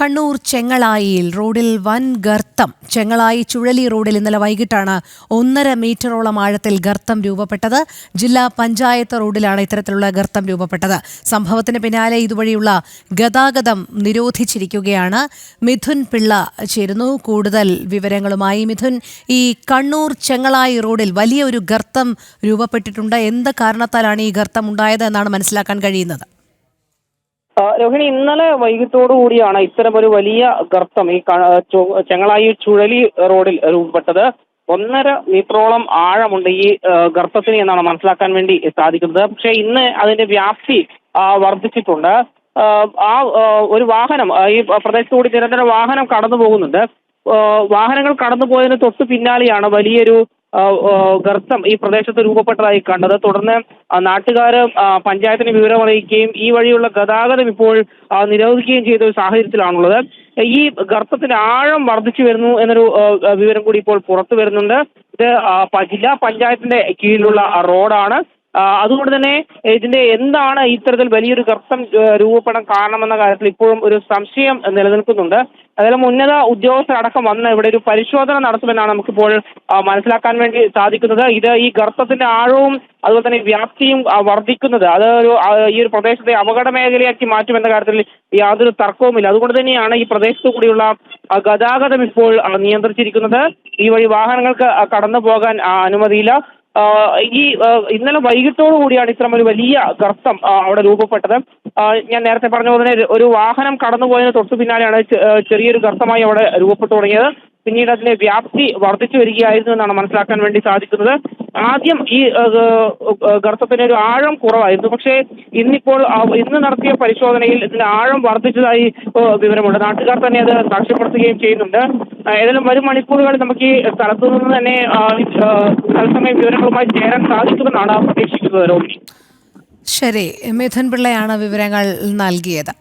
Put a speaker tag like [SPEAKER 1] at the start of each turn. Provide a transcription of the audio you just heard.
[SPEAKER 1] കണ്ണൂർ ചെങ്ങളായിയിൽ റോഡിൽ വൻ ഗർത്തം. ചെങ്ങളായി ചുഴലി റോഡിൽ ഇന്നലെ വൈകിട്ടാണ് ഒന്നര മീറ്ററോളം ആഴത്തിൽ ഗർത്തം രൂപപ്പെട്ടത്. ജില്ലാ പഞ്ചായത്ത് റോഡിലാണ് ഇത്തരത്തിലുള്ള ഗർത്തം രൂപപ്പെട്ടത്. സംഭവത്തിന് പിന്നാലെ ഇതുവഴിയുള്ള ഗതാഗതം നിരോധിച്ചിരിക്കുകയാണ്. മിഥുൻ പിള്ള ചേരുന്നു. കൂടുതൽ വിവരങ്ങളുമായി മിഥുൻ ഈ കണ്ണൂർ ചെങ്ങളായി റോഡിൽ വലിയൊരു ഗർത്തം രൂപപ്പെട്ടിട്ടുണ്ട്. എന്ത് കാരണത്താലാണ് ഈ ഗർത്തം ഉണ്ടായത് എന്നാണ് മനസ്സിലാക്കാൻ കഴിയുന്നത്?
[SPEAKER 2] രോഹിണി ഇന്നലെ വൈകിട്ടോടു കൂടിയാണ് ഇത്തരം ഒരു വലിയ ഗർത്തം ഈ ചെങ്ങളായി ചുഴലി റോഡിൽ രൂപപ്പെട്ടത്. ഒന്നര മീറ്ററോളം ആഴമുണ്ട് ഈ ഗർത്തത്തിന് എന്നാണ് മനസ്സിലാക്കാൻ വേണ്ടി സാധിക്കുന്നത്. പക്ഷേ ഇന്ന് അതിന്റെ വ്യാപ്തി വർദ്ധിച്ചിട്ടുണ്ട്. ആ, ഒരു വാഹനം ഈ പ്രദേശത്തുകൂടി നിരന്തരം വാഹനം കടന്നു പോകുന്നുണ്ട് വാഹനങ്ങൾ കടന്നു പോയതിന് തൊട്ട് പിന്നാലെയാണ് വലിയൊരു ഗർത്തം ഈ പ്രദേശത്ത് രൂപപ്പെട്ടതായി കണ്ടത്. തുടർന്ന് നാട്ടുകാർ പഞ്ചായത്തിന് വിവരം അറിയിക്കുകയും ഈ വഴിയുള്ള ഗതാഗതം ഇപ്പോൾ നിരോധിക്കുകയും ചെയ്ത ഒരു സാഹചര്യത്തിലാണുള്ളത്. ഈ ഗർത്തത്തിന്റെ ആഴം വർദ്ധിച്ചു വരുന്നു എന്നൊരു വിവരം കൂടി ഇപ്പോൾ പുറത്തു വരുന്നുണ്ട്. ഇത് ജില്ലാ പഞ്ചായത്തിന്റെ കീഴിലുള്ള റോഡാണ്. അതുകൊണ്ട് തന്നെ ഇതിന്റെ എന്താണ് ഇത്തരത്തിൽ വലിയൊരു ഗർത്തം രൂപപ്പെടാൻ കാരണമെന്ന കാര്യത്തിൽ ഇപ്പോഴും ഒരു സംശയം നിലനിൽക്കുന്നുണ്ട്. അതായത് ഉന്നത ഉദ്യോഗസ്ഥരടക്കം വന്ന് ഇവിടെ ഒരു പരിശോധന നടത്തുമെന്നാണ് നമുക്കിപ്പോൾ മനസ്സിലാക്കാൻ വേണ്ടി സാധിക്കുന്നത്. ഇത് ഈ ഗർത്തത്തിന്റെ ആഴവും അതുപോലെ തന്നെ വ്യാപ്തിയും വർദ്ധിക്കുന്നത്. അത് ഒരു ഈ ഒരു പ്രദേശത്തെ അപകട മേഖലയാക്കി മാറ്റുമെന്ന കാര്യത്തിൽ യാതൊരു തർക്കവുമില്ല. അതുകൊണ്ട് തന്നെയാണ് ഈ പ്രദേശത്തു കൂടിയുള്ള ഗതാഗതം ഇപ്പോൾ നിയന്ത്രിച്ചിരിക്കുന്നത്. ഈ വഴി വാഹനങ്ങൾക്ക് കടന്നു പോകാൻ അനുമതിയില്ല. ഈ ഇന്നലെ വൈകിട്ടോടു കൂടിയാണ് ഇത്തരം ഒരു വലിയ ഗർത്തം അവിടെ രൂപപ്പെട്ടത്. ഞാൻ നേരത്തെ പറഞ്ഞ പോലെ ഒരു വാഹനം കടന്നുപോയതിന് തൊട്ടു പിന്നാലെയാണ് ചെറിയൊരു ഗർത്തമായി അവിടെ രൂപപ്പെട്ടു തുടങ്ങിയത്. പിന്നീട് അതിന്റെ വ്യാപ്തി വർദ്ധിച്ചു വരികയായിരുന്നു എന്നാണ് മനസ്സിലാക്കാൻ വേണ്ടി സാധിക്കുന്നത്. ആദ്യം ഈ ഗർത്തത്തിന് ഒരു ആഴം കുറവായിരുന്നു. പക്ഷേ ഇന്നിപ്പോൾ ഇന്ന് നടത്തിയ പരിശോധനയിൽ ഇതിന്റെ ആഴം വർദ്ധിച്ചതായി വിവരമുണ്ട്. നാട്ടുകാർ തന്നെ അത് സാക്ഷ്യപ്പെടുത്തുകയും ചെയ്യുന്നുണ്ട്. ഏതായാലും വരും മണിക്കൂറുകളിൽ നമുക്ക് ഈ സ്ഥലത്തു നിന്ന് തന്നെ തത്സമയ വിവരങ്ങളുമായി ചേരാൻ സാധിക്കുമെന്നാണ് പ്രതീക്ഷിക്കുന്നത്
[SPEAKER 1] ശരി മിഥുൻ പിള്ളയാണ് വിവരങ്ങൾ നൽകിയത്.